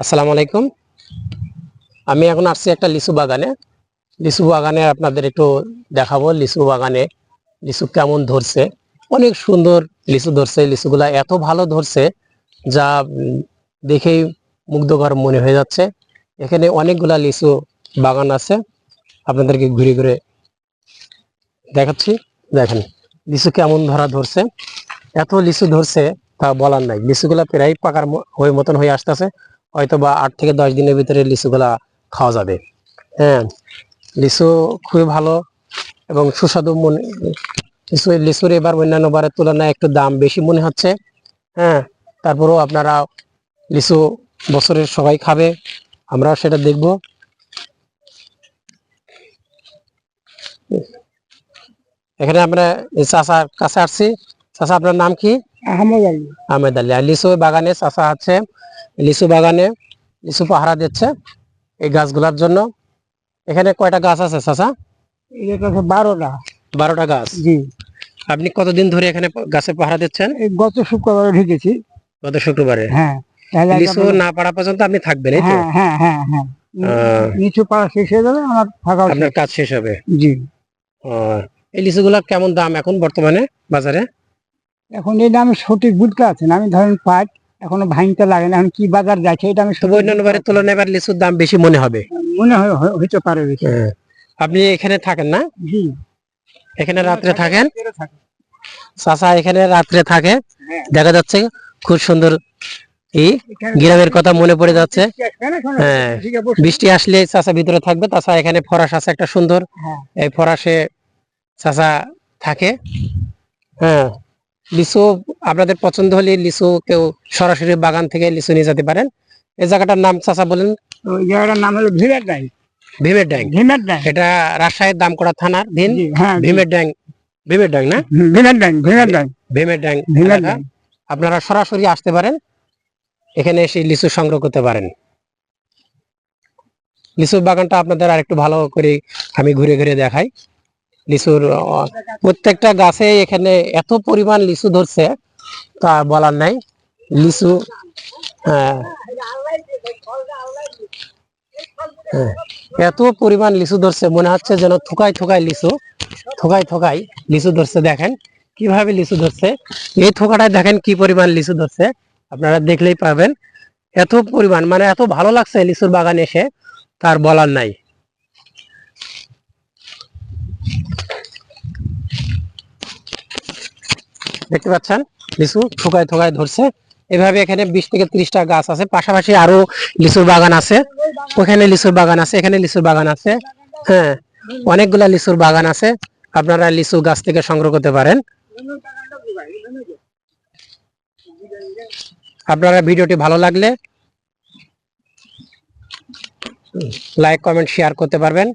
আসসালামু আলাইকুম। আমি এখন আসছি একটা লিচু বাগানে। লিচু বাগানে আপনাদের একটু দেখাবো লিচু বাগানে, লিচু কেমন ধরছে। অনেক সুন্দর লিচু ধরছে, লিচুগুলা এত ভালো ধরছে যা দেখেই মুগ্ধকর মনে হয়ে যাচ্ছে। এখানে অনেকগুলা লিচু বাগান আছে। আপনাদেরকে ঘুরে ঘুরে দেখাচ্ছি। দেখেন, লিচু কেমন ধরা ধরছে। এত লিচু ধরছে তা বলার নাই। লিচুগুলা প্রায় পাকার হয়ে মতন হয়ে আসতেছে। হয়তো বা আট থেকে দশ দিনের ভিতরে লিচুগুলা খাওয়া যাবে। হ্যাঁ লিচু খুবই ভালো এবং সুস্বাদু মনে, লিচু, লিচুর এবার অন্যান্য বারের তুলনায় একটু দাম বেশি মনে হচ্ছে। হ্যাঁ তারপরেও আপনারা লিচু বছরের সবাই খাবে আমরা সেটা দেখব। এখানে আমরা চাচার কাছে আসছি। চাচা, আপনার নাম কি? আহমদ আলী। আহমেদ আলী। আর লিচু বাগানে চাষা আছে। লিচু বাগানে লিচু পাহারা দিচ্ছে এই গাছগুলোর জন্য। এখানে কয়টা গাছ আছে চাষা? বারোটা। বারোটা গাছ? জি। আপনি কতদিন ধরে এখানে গাছে পাহারা দিচ্ছেন? গত শুক্রবারে ঢুকেছি। গত শুক্রবারে? হ্যাঁ। লিচু না পাড়া পর্যন্ত আপনি থাকবেন এই তো? হ্যাঁ হ্যাঁ হ্যাঁ হ্যাঁ। নিচু পাড়া শেষ হয়ে যাবে আমার ফাঁকা আপনার কাজ শেষ হবে? জি। এই লিচুগুলার কেমন দাম এখন বর্তমানে বাজারে? এখন এটা আমি সঠিক বুঝতে আছি না? আমি ধরেন পাট এখনও ভাঙতে লাগে না। এখন কি বাজার যাচ্ছে এটা আমি সঠিক অন্যান্য বারের তুলনায় এবার লিচুর দাম বেশি মনে হবে। মনে হয় হইতে পারে হ্যাঁ। আপনি এখানে থাকেন না? জি। এখানে রাত্রে থাকেন? থাকে। চাচা এখানে রাত্রে থাকে? হ্যাঁ। দেখা যাচ্ছে খুব সুন্দর এই গ্রামের কথা মনে পড়ে যাচ্ছে। হ্যাঁ। বৃষ্টি আসলে চাচা ভিতরে থাকবে। তাছাড়া এখানে ফরাস আছে একটা সুন্দর। হ্যাঁ। এই ফরাসে চাচা থাকে। হ্যাঁ। লিচু আপনাদের পছন্দ হলে লিচু কেউ সরাসরি বাগান থেকে লিচু নিয়ে যেতে পারেন। এই জায়গাটার নাম চাচা বলেন। ওই জায়গাটার নাম হলো ভিমের ডাই। ভীমের ড্যাং ভিমের ডাই। এটা রাজশাহীর দামকড়া থানার ভিন হ্যাঁ ভীমের ড্যাং ভীমের ড্যাং না? ভিমের ডাই ভিমের ডাই। ভীমের ড্যাং ভিমের। ডাই। আপনারা সরাসরি আসতে পারেন। এখানে এসে লিচু সংগ্রহ করতে পারেন। লিচুর বাগানটা আপনাদের আর একটু ভালো করে আমি ঘুরে ঘুরে দেখাই। লিচুর প্রত্যেকটা গাছে এখানে এত পরিমাণ লিচু ধরছে তা বলার নাই। লিচু হ্যাঁ হ্যাঁ, এত পরিমাণ লিচু ধরছে মনে হচ্ছে যেন থোকায় থোকায় লিচু থোকায় থোকায় লিচু ধরছে। দেখেন কীভাবে লিচু ধরছে এই থোকাটায় দেখেন কি পরিমাণ লিচু ধরছে আপনারা দেখলেই পাবেন। এত পরিমাণ মানে এত ভালো লাগছে লিচুর বাগানে এসে তার বলার নাই। দেখতে পাচ্ছেন? লিচু থোকায় থোকায় ধরছে। এভাবে এখানে বিশ থেকে ত্রিশটা গাছ আছে। পাশাপাশি আরও লিচুর বাগান আছে। ওখানে লিচুর বাগান আছে, এখানে লিচুর বাগান আছে। হ্যাঁ অনেকগুলা লিচুর বাগান আছে। আপনারা লিচু গাছ থেকে সংগ্রহ করতে পারেন। আপনারা ভিডিওটি ভালো লাগলে লাইক, কমেন্ট, শেয়ার করতে পারবেন।